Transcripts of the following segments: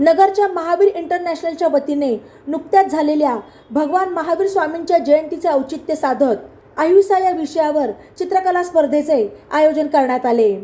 नगरच्या महावीर इंटरनॅशनलच्या वतीने नुकत्याच झालेल्या भगवान महावीर स्वामींच्या जयंतीचे औचित्य साधत अहिंसा या विषयावर चित्रकला स्पर्धेचे आयोजन करण्यात आले.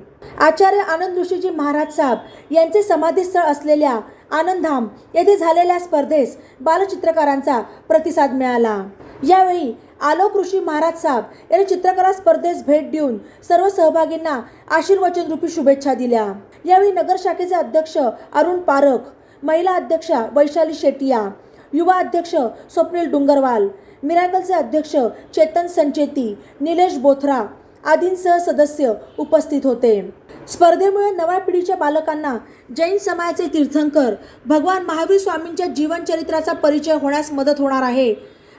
आचार्य आनंद ऋषीजी महाराज साहेब यांचे समाधीस्थळ असलेल्या आनंदधाम येथे झालेल्या स्पर्धेस बालचित्रकारांचा प्रतिसाद मिळाला. यावेळी आलोक ऋषी महाराज साहेब यांनी चित्रकला स्पर्धेस भेट देऊन सर्व सहभागींना आशीर्वचन रूपी शुभेच्छा दिल्या. यावेळी नगर शाखेचे अध्यक्ष अरुण पारख महिला अध्यक्षा वैशाली शेटिया युवा अध्यक्ष स्वप्नील डुंगरवाल मिराकलचे अध्यक्ष चेतन संचेती निलेश बोथरा आदींसह सदस्य उपस्थित होते. स्पर्धेमुळे नव्या पिढीच्या बालकांना जैन समाजाचे तीर्थंकर भगवान महावीर स्वामींच्या जीवनचरित्राचा परिचय होण्यास मदत होणार आहे.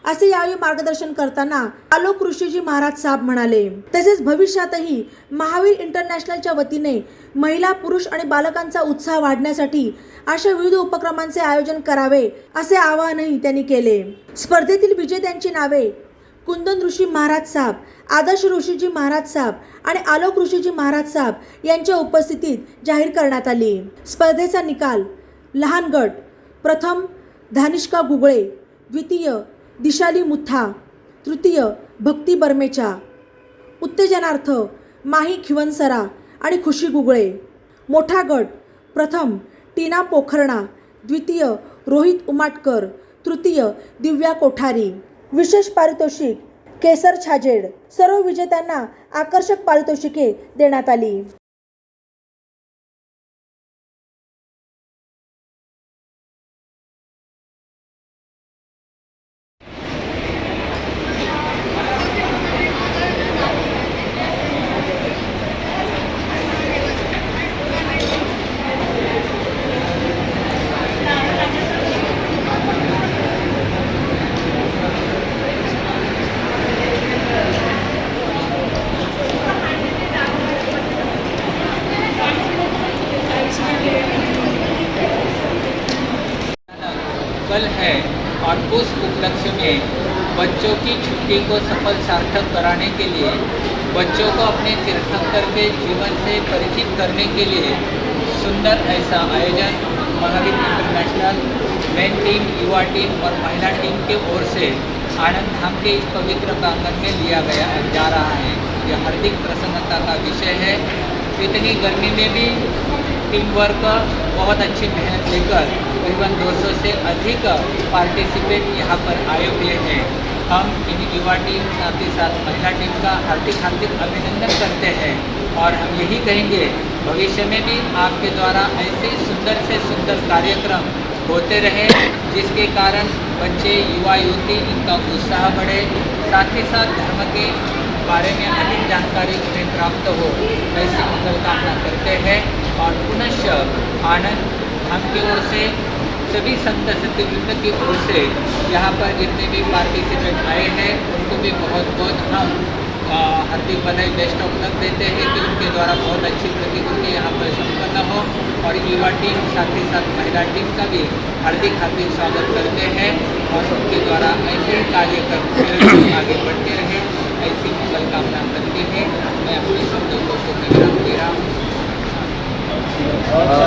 असे यावेळी मार्गदर्शन करताना आलोक ऋषीजी महाराज साहेब म्हणाले. तसेच भविष्यातही महावीर इंटरनॅशनलच्या वतीने महिला पुरुष आणि बालकांचा उत्साह वाढण्यासाठी अशा विविध उपक्रमांचे आयोजन करावे असे आवाहनही त्यांनी केले. स्पर्धेतील विजेत्यांची नावे कुंदन ऋषी महाराज साहेब आदर्श ऋषीजी महाराज साहेब आणि आलोक ऋषीजी महाराज साहेब यांच्या उपस्थितीत जाहीर करण्यात आली. स्पर्धेचा निकाल लहान गट प्रथम धानिष्का गुगळे द्वितीय दिशाली मुथा तृतीय भक्ती बर्मेचा उत्तेजनार्थ माही खिवनसरा आणि खुशी गुगळे. मोठा गट प्रथम टीना पोखरणा द्वितीय रोहित उमाटकर तृतीय दिव्या कोठारी. विशेष पारितोषिक केसर छाजेड. सर्व विजेत्यांना आकर्षक पारितोषिके देण्यात आली. कल है और उस उपलक्ष्य में बच्चों की छुट्टी को सफल सार्थक कराने के लिए, बच्चों को अपने तीर्थंकर के जीवन से परिचित करने के लिए सुंदर ऐसा आयोजन महावीर इंटरनेशनल मेन टीम, युवा टीम और महिला टीम के ओर से आनंद धाम के इस पवित्र प्रांगण में लिया गया, जा रहा है। यह हार्दिक प्रसन्नता का विषय है। इतनी गर्मी में भी टीम वर्क बहुत अच्छी मेहनत लेकर करीबन 200 से अधिक पार्टिसिपेट यहाँ पर आए हुए हैं। हम इन युवा टीम साथ ही साथ, महिला टीम का हार्दिक हार्दिक अभिनंदन करते हैं और हम यही कहेंगे, भविष्य में भी आपके द्वारा ऐसे सुंदर से सुंदर कार्यक्रम होते रहे, जिसके कारण बच्चे, युवा, युवती इनका उत्साह बढ़े। साथ ही साथ धर्म के बारे में अधिक जानकारी उन्हें प्राप्त हो, ऐसी मंगल कामना करते हैं और पुनश्च आनंद हम की ओर से सभी संत सत्यवृंद की ओर से यहाँ पर जितने भी पार्टिसिपेंट आए हैं उनको भी बहुत बहुत हम हार्दिक बधाई बेस्ट ऑफ़ लक देते हैं कि उनके द्वारा बहुत अच्छी प्रतिकृति यहाँ पर संपन्न हो और युवा टीम, साथ ही साथ महिला टीम का भी हार्दिक हार्दिक स्वागत करते हैं और उनके द्वारा ऐसे कार्यक्रम आगे बढ़ते रहें। ऐसी मंगल कामना करते हैं। मैं अपने शब्दों को विराम दे रहा हूँ।